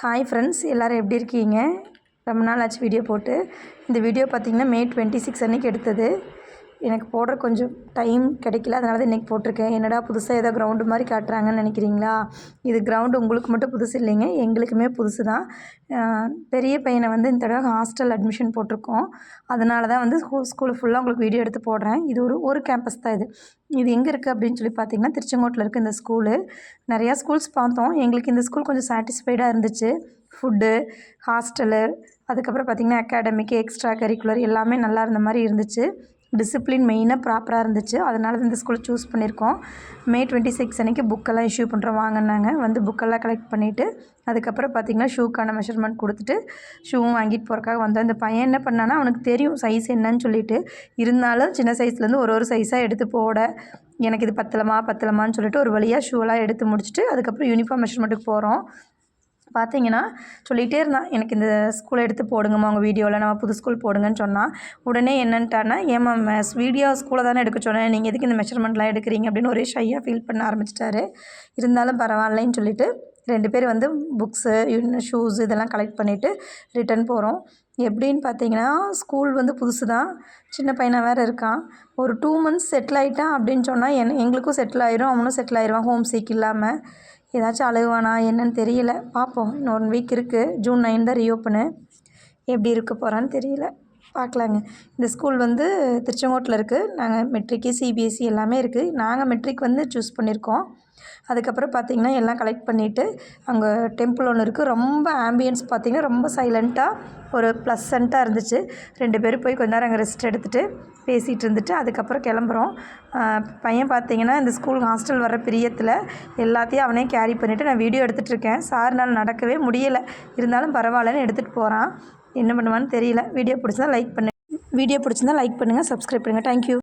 Hi friends எல்லோரும் எப்படி இருக்கீங்க? ரொம்ப நாள் ஆச்சு வீடியோ போட்டு. இந்த வீடியோ பார்த்திங்கன்னா மே டுவெண்ட்டி சிக்ஸ் அன்றைக்கி எடுத்தது. எனக்கு போடுற கொஞ்சம் டைம் கிடைக்கல. அதனால தான் இன்றைக்கி போட்டிருக்கேன். என்னடா புதுசாக ஏதோ கிரவுண்டு மாதிரி காட்டுறாங்கன்னு நினைக்கிறீங்களா? இது கிரவுண்டு உங்களுக்கு மட்டும் புதுசு இல்லைங்க. எங்களுக்குமே புதுசு தான் பெரிய பையனை வந்து இந்த தடவை ஹாஸ்டல் அட்மிஷன் போட்டிருக்கோம். அதனால தான் வந்து ஸ்கூல் ஸ்கூல் ஃபுல்லாக உங்களுக்கு வீடியோ எடுத்து போடுறேன். இது ஒரு ஒரு கேம்பஸ் தான் இது. இது எங்கே இருக்குது அப்படின்னு சொல்லி பார்த்தீங்கன்னா திருச்செங்கோட்டில் இருக்குது இந்த ஸ்கூலு நிறையா ஸ்கூல்ஸ் பார்த்தோம். எங்களுக்கு இந்த ஸ்கூல் கொஞ்சம் சாட்டிஸ்ஃபைடாக இருந்துச்சு. ஃபுட்டு ஹாஸ்டலு அதுக்கப்புறம் பார்த்திங்கன்னா அகாடமிக்கு எக்ஸ்ட்ரா கரிக்குலர் எல்லாமே நல்லா இருந்த மாதிரி இருந்துச்சு. டிசிப்ளின் மெயினாக ப்ராப்பராக இருந்துச்சு. அதனால தான் இந்த ஸ்கூலை சூஸ் பண்ணியிருக்கோம். மே டுவெண்ட்டி சிக்ஸ் அன்றைக்கி புக்கெல்லாம் இஷ்யூ பண்ணுறோம் வாங்கினாங்க. வந்து புக்கெல்லாம் கலெக்ட் பண்ணிவிட்டு அதுக்கப்புறம் பார்த்திங்கன்னா ஷூக்கான மெஷர்மெண்ட் கொடுத்துட்டு ஷூவும் வாங்கிட்டு போகிறக்காக வந்தோம். இந்த பையன் என்ன பண்ணானா அவனுக்கு தெரியும் சைஸ் என்னன்னு சொல்லிட்டு. இருந்தாலும் சின்ன சைஸ்லேருந்து ஒரு ஒரு சைஸாக எடுத்து போட எனக்கு இது பத்தலமா பத்தலமான்னு சொல்லிட்டு ஒரு வழியாக ஷூவெல்லாம் எடுத்து முடிச்சுட்டு அதுக்கப்புறம் யூனிஃபார்ம் மெஷர்மெண்ட்டுக்கு போகிறோம் பார்த்தீங்கன்னா சொல்லிகிட்டே இருந்தான் எனக்கு இந்த ஸ்கூலை எடுத்து போடுங்கம்மா உங்கள் வீடியோவில் நம்ம புது ஸ்கூல் போடுங்கன்னு சொன்னால் உடனே என்னன்ட்டானா ஏமா மெஸ் வீடியோ ஸ்கூலை தானே எடுக்க சொன்னேன் நீங்கள் எதுக்கு இந்த மெஷர்மெண்ட்லாம் எடுக்கிறீங்க? அப்படின்னு ஒரே ஷையாக ஃபீல் பண்ண ஆரம்பிச்சிட்டாரு. இருந்தாலும் பரவாயில்லைன்னு சொல்லிட்டு ரெண்டு பேர் வந்து புக்ஸு ஷூஸ் இதெல்லாம் கலெக்ட் பண்ணிவிட்டு ரிட்டர்ன் போகிறோம் எப்படின்னு பார்த்தீங்கன்னா ஸ்கூல் வந்து புதுசு தான் சின்ன பையனாக வேறு இருக்கான். ஒரு டூ மந்த்ஸ் செட்டில் ஆகிட்டான் அப்படின்னு சொன்னால் என் எங்களுக்கும் செட்டில் ஆயிரும். அவனும் செட்டில் ஆயிடுவான் ஹோம் சீக் இல்லாமல் ஏதாச்சும் அழுகுவானா என்னன்னு தெரியல. பார்ப்போம். இன்னும் ஒன் வீக் இருக்குது ஜூன் நைன் தான் ரீஓப்பனு எப்படி இருக்க போகிறான்னு தெரியல. பார்க்கலாங்க. இந்த ஸ்கூல் வந்து திருச்செங்கோட்டில் இருக்குது நாங்கள் மெட்ரிக்கு சிபிஎஸ்சி எல்லாமே இருக்குது நாங்கள் மெட்ரிக் வந்து சூஸ் பண்ணியிருக்கோம் அதுக்கப்புறம் பார்த்திங்கன்னா எல்லாம் கலெக்ட் பண்ணிவிட்டு அங்கே டெம்பிள் ஒன்று இருக்குது ரொம்ப ஆம்பியன்ஸ் பார்த்திங்கன்னா ரொம்ப சைலண்ட்டாக ஒரு ப்ளசண்ட்டாக இருந்துச்சு. ரெண்டு பேரும் போய் கொஞ்ச நேரம் அங்கே ரெஸ்ட் எடுத்துகிட்டு பேசிகிட்டு இருந்துட்டு அதுக்கப்புறம் கிளம்புறோம். பையன் பார்த்திங்கன்னா இந்த ஸ்கூல் ஹாஸ்டல் வர பிரியத்தில் எல்லாத்தையும் அவனே கேரி பண்ணிவிட்டு நான் வீடியோ எடுத்துகிட்டு இருக்கேன். சார்னால் நடக்கவே முடியலை. இருந்தாலும் பரவாயில்லன்னு எடுத்துகிட்டு போகிறான் என்ன பண்ணுவான்னு தெரியல. வீடியோ பிடிச்சதா லைக் பண்ணு. வீடியோ பிடிச்சிருந்தா லைக் பண்ணுங்கள் சப்ஸ்கிரைப் பண்ணுங்கள் தேங்க்யூ